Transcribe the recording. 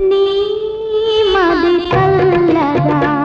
నీ మది కల్లగా